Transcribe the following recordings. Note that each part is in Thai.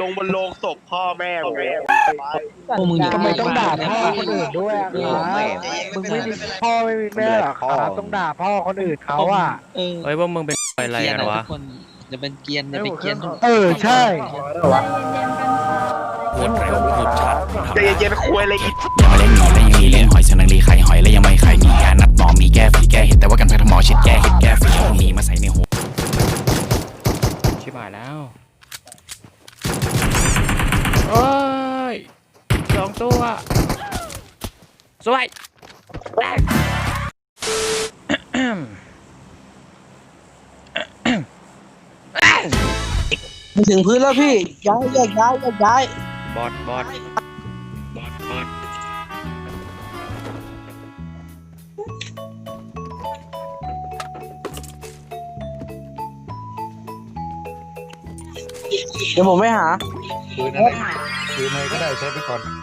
ลงบนโลงศพพ่อแม่มึงเลยพวกมึงอย่าทำไมต้องด่าพ่อคนอื่นด้วยอะครับมึงไม่มีพ่อไม่มีแม่หรอครับต้องด่าพ่อคนอื่นเขาอะเออเฮ้ยพวกมึงเป็นอะไรกันวะทุกคนจะเป็นเกรียนจะเป็นเกรียนทุกเออใช่รวดเร็วหยุดชัดใจเย็นๆคุยอะไรอีกยังมาเล่นหนีและยังมีเล่นหอยเชนังรีไข่หอยและยังไม่ไข่มียานัดหมอมีแก้ฝีแก้เห็ดแต่ว่ากันแพทย์หมอชิดแก้เห็ดแก้ฝีเอาหนีมาใส่ในหูชิบหายแล้วโอ้ยสองตัว สวยแตกมาถึงพื้นแล้วพี่ย้ายแยกย้ายแยกย้ายบอดบอดบอดบอดเดี๋ยวผมไปหาปืนอะไรปืนอะไรก็ได้ใช้ไปก่อน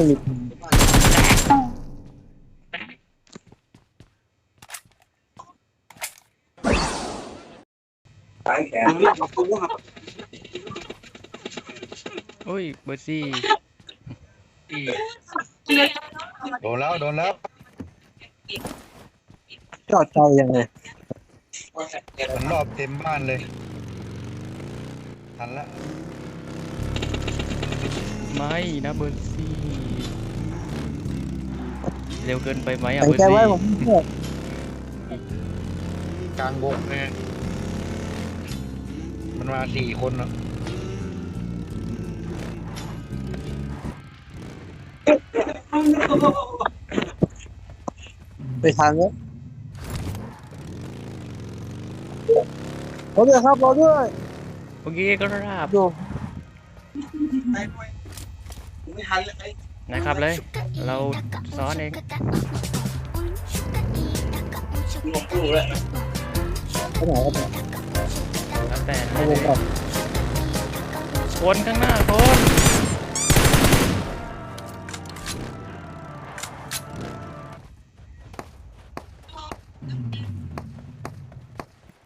ยวบ้านฝักไม่มีอุ้ยเบอร์ซี่โดนแล้ว โดนแล้ว จอดใจยังไงมันรอบเต็มบ้านเลย ทันละ ไม่นะเบอร์ซี่ เร็วเกินไปไหมอะตั้เบงอร์ใจซี่ไว้ผมเพื่อกลางวงเนี่ยมันมาสี่คนเนาะไปทางนี้รอด้วยครับรอด้วยโอเคก็ราบดูนะครับเลย เราซ้อนเองไปไหนครับเนี่ยแล้วแต่ไปวงก่อนคนข้างหน้าคน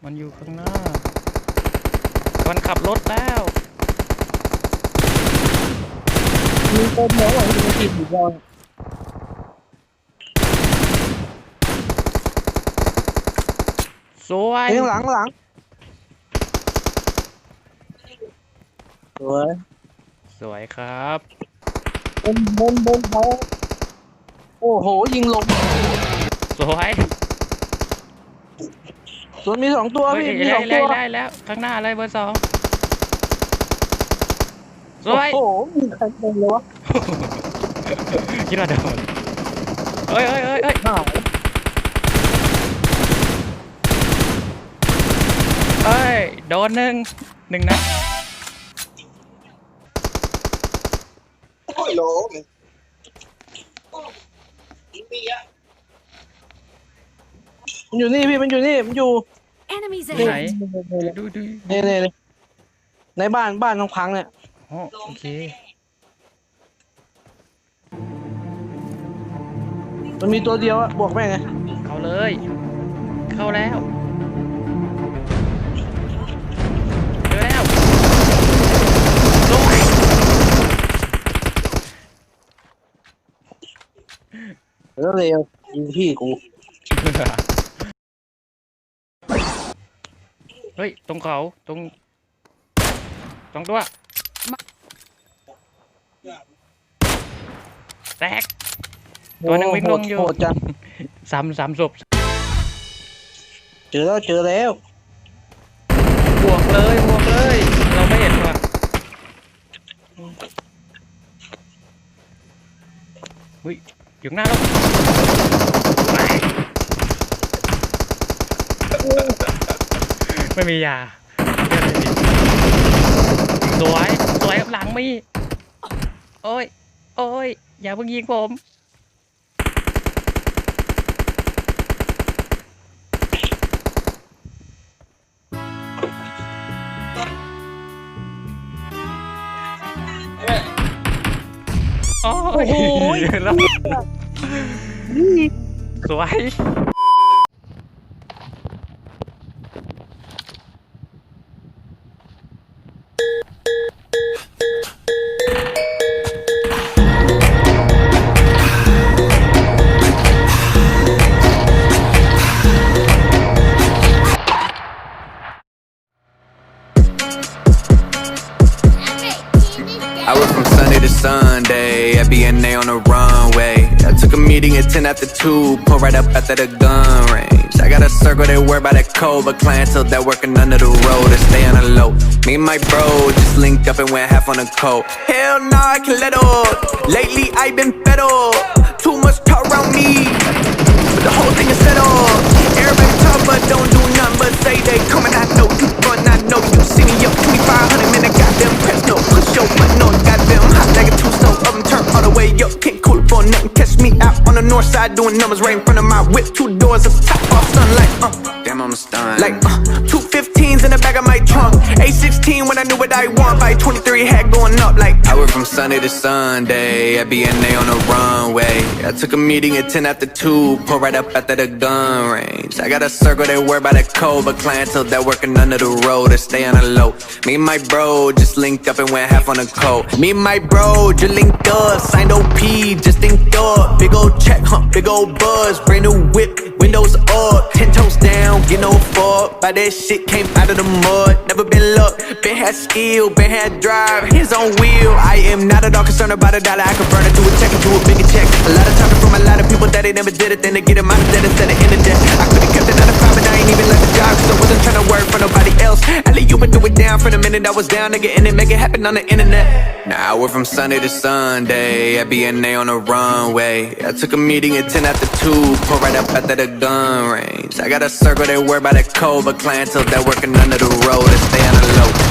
มันอยู่ข้างหน้า มันขับรถแล้ว มีคนเหนือหลังมีทีมอยู่บอลสวยเฮ้ยหลังหลังสวยสวยครับบนบนบนเขาโอ้โห ยิงลงสวยส่วนมีสองตัวเฮ้ยพี่มีได้สองได้ตัวได้แล้วข้างหน้าเลยเบอร์สองส โอ้วยโหมีใครเป็นเลยวะคิดว่าโดนเฮ้ยเฮ้ยเฮ้ยเฮ้ยหายเฮ้ยโดนหนึ่งหนึ่งนะมันอยู่นี่พี่มันอยู่นี่มันอยู่ Enemies ที่ไหน ahead! ดูดู นี่นี่นี่ในบ้านบ้านน้องพังเนี่ย อ๋อโอเค มันมีตัวเดียวอะบวกแม่งไงเข้าเลย เข้าแล้วเจอแล้วสวยแล้วเร็วยิงพี่กูเฮ้ย ตรงเขา ตรงสองตัว แตก ตัวหนึ่งวิ่งลงอยู่ โหดจังซ้ำซ้ำศพเจอแล้วเจอแล้ว บวกเลยบวกเลย เราไม่เห็นว่ะเฮ้ยอยู่ข้างหน้าเราไม่มียาสวยสวยหลังมี โอ้ย โอ้ย อย่าเพิ่งยิงผม โอ้ยโอ้โหแล้วนี่สวย took a meeting at 10 after 2, pull right up after the gun range. I got a circle that worry about that code, but clientele that working under the road and stay on the low. Me and my bro just linked up and went half on the coat. Hell nah, I can let up. Lately I've been fed up. Too much talk around me, but the whole thing is set up. Everybody talk but don't side doing numbers right in front of my whip. Two doors up top off sunlight. Uh, damn, I'm stunned. Like uh, two A16 when I knew what I want. By 23 had going up like. I went from Sunday to Sunday at BNA on the runway. I took a meeting at 10 after 2, pull right up after the gun range. I got a circle that worry by the code, but clientele that working under the road to stay on the low. Me and my bro just linked up and went half on the coat. Me and my bro just linked up, signed OP, just linked up. Big old check, huh? Big old buzz, brand new whip, windows up, ten toes down, get no fuck. By that shit came out of the mud. Never been luck, been had skill, been had drive, hands on wheel. I am not at all concerned about a dollar. I convert it to a check, into a bigger check. A lot of talking from a lot of people that they never did it, then they get out of debt instead of in the debt. I could've kept it out of I ain't even left the job, cause I wasn't trying to work for nobody else. Alley, you been do it down from the minute I was down, nigga, and it make it happen on the internet. Now we're from Sunday to Sunday at BNA on the runway. I took a meeting at 10 after 2, pull right up after the gun range. I got a circle that worry about that code, but clientele that working under the road to stay on the low.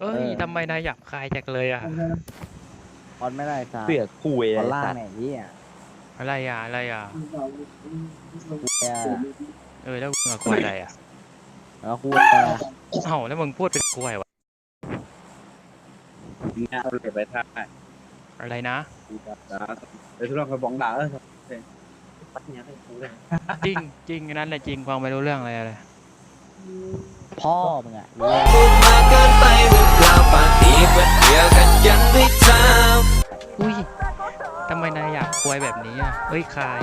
เอ้ยทำไมนายหยับคายจังเลยอะ ออนไม่ได้สัตว์เปียกคุยอไอ้อนล่าสัตว์ไหนที่อะอะไรอะอะไรอะเนี่ยเออแล้วมึงอะควยอะไรอะแล้วพูดอะไรเอ้าแล้วมึงพูดเป็นควยวะเนี่ยเราเลยไปท่าอะไรนะไปทุเรศไปบ้องด่าเออปัดเนี่ยให้กูเลยจริงจริงอันนั้นแหละจริงฟังไม่รู้เรื่องอะไรเลย พ่อมึงอะมาเกินไปหรือเปล่าปาตีวันเดียวกันยังไม่ทำอุ้ยทำไมนายอยากควยแบบนี้อะเฮ้ยคาย